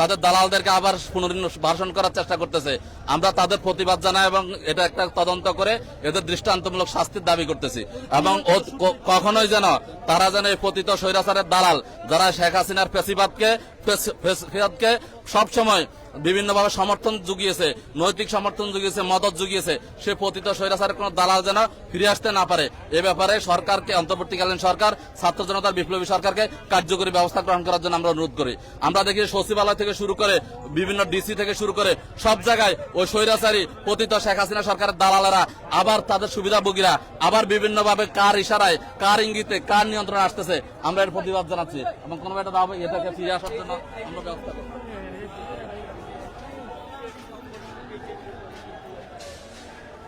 তাদের দালালদেরকে আবার পুনর্বাসন করার চেষ্টা করতেছে। আমরা তাদের প্রতিবাদ জানাই এবং এটা একটা তদন্ত করে এদের দৃষ্টান্তমূলক শাস্তির দাবি করতেছি। এবং কখনোই যেন তারা যেন এই পতিত স্বৈরাচারের দালাল, যারা শেখ হাসিনার ফেসিবাদকে সবসময় বিভিন্নভাবে সমর্থন জুগিয়েছে, নৈতিক সমর্থন জুগিয়েছে, মদত জুগিয়েছে। সে পতিত স্বৈরাচারের কোন দালাল যেন ফিরে আসতে না পারে। এ ব্যাপারে সরকারকে, অন্তর্বর্তীকালীন সরকার, ছাত্র জনতার বিপ্লবী সরকারকে কার্যকরী ব্যবস্থা গ্রহণ করার জন্য আমরা অনুরোধ করি। আমরা দেখি সচিবালয় থেকে শুরু করে বিভিন্ন ডিসি থেকে শুরু করে সব জায়গায় ওই স্বৈরাচারী পতিত শেখ হাসিনা সরকারের দালালেরা আবার তাদের সুবিধাভোগীরা আবার বিভিন্নভাবে কার ইশারায়, কার ইঙ্গিতে, কার নিয়ন্ত্রণে আসতেছে, আমরা এর প্রতিবাদ জানাচ্ছি। এবং কোনো একটা এটাকে ফিরে আসার জন্য আমরা ব্যবস্থা করব।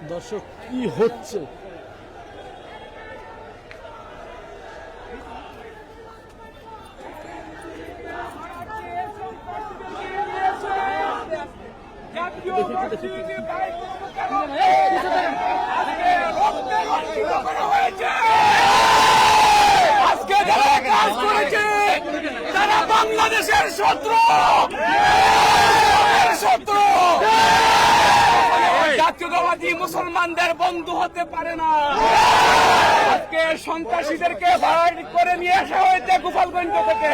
দর্শক কি হচ্ছে? আজকে যারা কাজ করেছে তারা বাংলাদেশের শত্রু জাতীয়তাবাদী মুসলমানদের বন্ধু হতে পারে না। আজকে সন্ত্রাসীদেরকে ভাড় করে নিয়ে আসা হয়েছে গোপালগঞ্জ থেকে।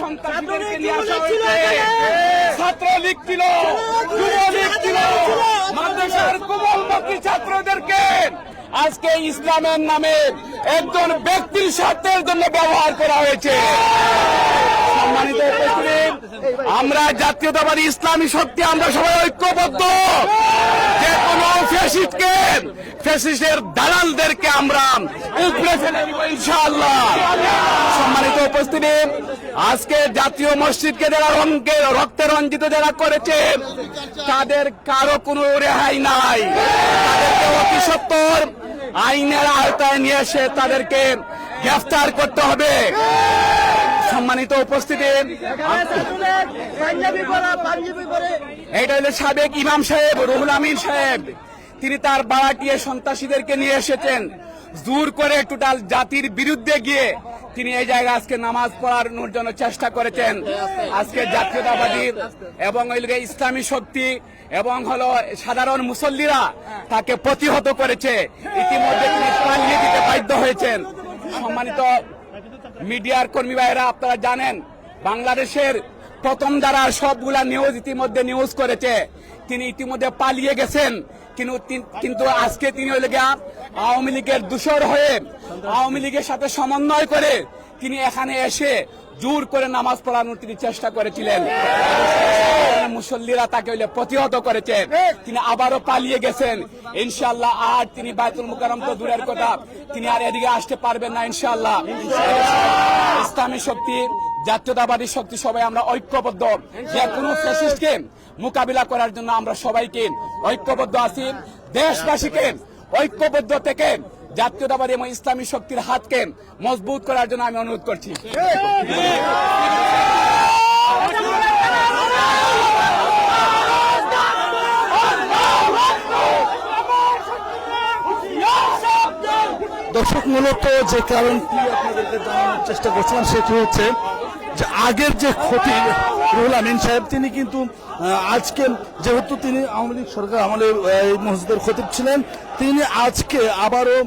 সন্ত্রাসীদেরকে নিয়ে আসা হয়েছে। ছাত্রলীগ ছিল যুবলীগ ছিল মাদ্রাসার কোমলমতি ছাত্রদেরকে আজকে ইসলামের নামে একজন ব্যক্তির স্বার্থের জন্য ব্যবহার করা হয়েছে। সম্মানিত আমরা জাতীয়তাবাদী ইসলামী শক্তি, আমরা সবাই ঐক্যবদ্ধ। যে কোনো ফ্যাসিস্টকে, ফ্যাসিস্টের দালালদেরকে আমরা উপরে ফেলে ইনশাআল্লাহ। সম্মানিত উপস্থিতি, আজকে জাতীয় মসজিদকে যারা রঙকে, রক্তে রঞ্জিত যারা করেছে, তাদের কারও কোনো রেহাই নাই। তাদেরকে অতি সত্তর আইনের আওতায় নিয়ে এসে তাদেরকে গ্রেফতার করতে হবে। সম্মানিত উপস্থিতি। এইটা হলো সাবেক ইমাম সাহেব, রুহুল আমিন সাহেব। তিনি তার বাড়াটিয়ে সন্ত্রাসীদেরকে নিয়ে এসেছেন। জোর করে টোটাল জাতির বিরুদ্ধে গিয়ে তিনি এই জায়গায় আজকে নামাজ পড়ানোর জন্য চেষ্টা করেছেন। আজকে জাতীয়তাবাদী এবং ইসলামী শক্তি এবং হলো সাধারণ মুসল্লিরা তাকে প্রতিহত করেছে। ইতিমধ্যে তিনি পালিয়ে দিতে বাধ্য হয়েছেন। সম্মানিত মিডিয়ার কর্মী ভাইরা আপনারা জানেন, বাংলাদেশের প্রথম দ্বারা সবগুলা নিউজ ইতিমধ্যে নিউজ করেছে, তিনি ইতিমধ্যে পালিয়ে গেছেন। কিন্তু কিন্তু আজকে তিনি হইলে গিয়া আওয়ামী লীগের দূষর হয়ে, আওয়ামী লীগের সাথে সমন্বয় করে তিনি এখানে এসে জোর করে নামাজ পড়ানোর তিনি চেষ্টা করেছিলেন। মুসল্লিরা তাকে প্রতিহত করেছে তিনি আবারও পালিয়ে গেছেন। ইনশাল্লাহ আর তিনি বাইতুল মুকাররম তো দূরের কথা। তিনি আর এদিকে আসতে পারবেন না ইনশাল্লাহ ইসলামী শক্তি জাতীয়তাবাদী শক্তি সবাই আমরা ঐক্যবদ্ধ। যে কোনো ফ্যাসিস্টকে মোকাবিলা করার জন্য আমরা সবাইকে ঐক্যবদ্ধ আছি। দেশবাসীকে ঐক্যবদ্ধ থেকে জাতীয়তাবাদী এবং ইসলামী শক্তির হাতকে মজবুত করার জন্য আমি অনুরোধ করছি। দর্শক মূলত যে কারণটি আপনাদেরকে জানানোর চেষ্টা করছিলাম, সেটি হচ্ছে যে আগের যে ক্ষতি রুহুল আমিন সাহেব, তিনি কিন্তু আজকে যেহেতু তিনি আওয়ামী লীগ সরকার আমলে এই মসজিদের খতিব ছিলেন, তিনি আজকে আবারও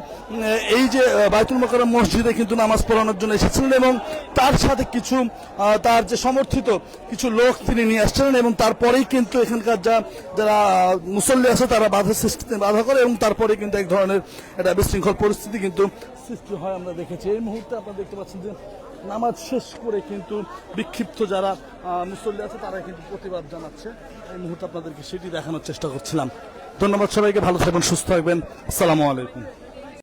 এই যে বাইতুল মোকাররম মসজিদে কিন্তু নামাজ পড়ানোর জন্য এসেছিলেন এবং তার সাথে কিছু তার যে সমর্থিত কিছু লোক তিনি নিয়ে আসছিলেন এবং তারপরেই কিন্তু এখানকার যা, যারা মুসল্লি আছে তারা বাধা সৃষ্টিতে বাধা করে এবং তারপরে কিন্তু এক ধরনের একটা বিশৃঙ্খল পরিস্থিতি কিন্তু সৃষ্টি হয় আমরা দেখেছি। এই মুহূর্তে আপনারা দেখতে পাচ্ছেন যে নামাজ শেষ করে কিন্তু বিক্ষিপ্ত যারা মুসল্লি আছে তারা কিন্তু প্রতিবাদ জানাচ্ছে। এই মুহূর্তে আপনাদেরকে সেটি দেখানোর চেষ্টা করছিলাম। ধন্যবাদ সবাইকে, ভালো থাকবেন, সুস্থ থাকবেন। আসসালামু আলাইকুম।